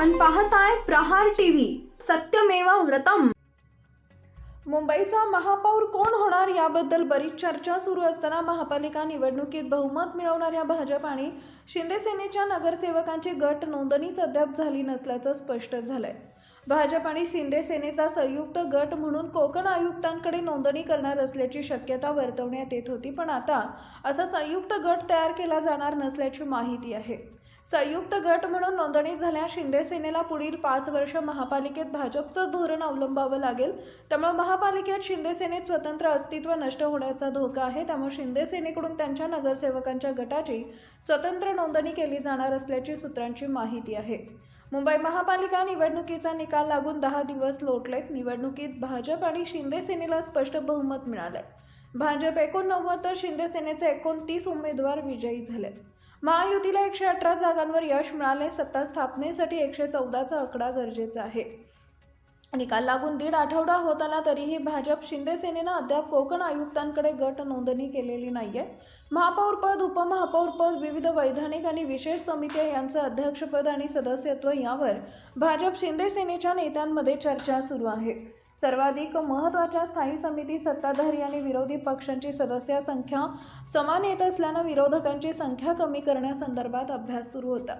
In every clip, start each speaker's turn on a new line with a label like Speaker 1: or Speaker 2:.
Speaker 1: आहे प्रहार टीव्ही. सत्यमेवा व्रतम. मुंबईचा महापौर कोण होणार याबद्दल बरीच चर्चा सुरू असताना महापालिका निवडणुकीत बहुमत मिळवणाऱ्या भाजप आणि शिंदे सेनेच्या नगरसेवकांची गट नोंदणीच अद्याप झाली नसल्याचं स्पष्ट झालंय. भाजप आणि शिंदे सेनेचा संयुक्त गट म्हणून कोकण आयुक्तांकडे नोंदणी करणार असल्याची शक्यता वर्तवण्यात येत होती पण आता असा संयुक्त गट तयार केला जाणार नसल्याची माहिती आहे. संयुक्त गट म्हणून नोंदणी झाल्यास शिंदे सेनेला पुढील पाच वर्ष महापालिकेत भाजपचं धोरण अवलंबावं लागेल. त्यामुळे महापालिकेत शिंदे सेनेत स्वतंत्र अस्तित्व नष्ट होण्याचा धोका आहे. त्यामुळे शिंदे सेनेकडून त्यांच्या नगरसेवकांच्या गटाची स्वतंत्र नोंदणी केली जाणार असल्याची सूत्रांची माहिती आहे. मुंबई महापालिका निवडणुकीचा निकाल लागून दहा दिवस लोटलेत. निवडणुकीत भाजप आणि शिंदे सेनेला स्पष्ट बहुमत मिळालंय. भाजप एकोणनव्वद तर शिंदे सेनेचे एकोणतीस उमेदवार विजयी झाले महायुतीला एकशे अठरा जागांवर यश मिळाले सत्ता स्थापनेसाठी एकशे चौदाचा आकडा गरजेचा आहे. निकाल लागून दीड आठवडा होत आला तरीही भाजप शिंदेसेनेनं अद्याप कोकण आयुक्तांकडे गट नोंदणी केलेली नाहीये. महापौरपद उपमहापौरपद विविध वैधानिक आणि विशेष समित्या यांचं अध्यक्षपद आणि सदस्यत्व यावर भाजप शिंदेसेनेच्या नेत्यांमध्ये चर्चा सुरू आहे. सर्वाधिक महत्त्वाच्या स्थायी समिती सत्ताधारी आणि विरोधी पक्षांची सदस्य संख्या समान येत असल्यानं विरोधकांची संख्या कमी करण्यासंदर्भात अभ्यास सुरू होता.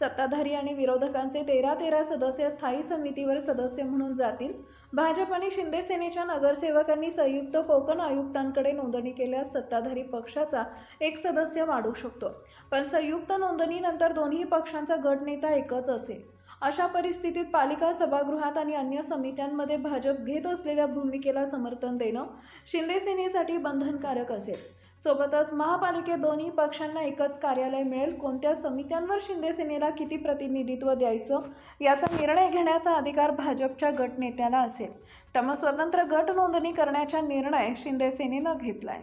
Speaker 1: सत्ताधारी आणि विरोधकांचे तेरा तेरा सदस्य स्थायी समितीवर सदस्य म्हणून जातील. भाजप आणि शिंदे सेनेच्या नगरसेवकांनी संयुक्त कोकण आयुक्तांकडे नोंदणी केल्यास सत्ताधारी पक्षाचा एक सदस्य वाढू शकतो. पण संयुक्त नोंदणीनंतर दोन्ही पक्षांचा गटनेता एकच असेल. अशा परिस्थितीत पालिका सभागृहात आणि अन्य समित्यांमध्ये भाजप घेत असलेल्या भूमिकेला समर्थन देणं शिंदेसेनेसाठी बंधनकारक असेल. सोबतच महापालिकेत दोन्ही पक्षांना एकच कार्यालय मिळेल. कोणत्या समित्यांवर शिंदेसेनेला किती प्रतिनिधित्व द्यायचं याचा निर्णय घेण्याचा अधिकार भाजपच्या गटनेत्याला असेल. त्यामुळे स्वतंत्र गट नोंदणी करण्याचा निर्णय शिंदेसेनेनं घेतला आहे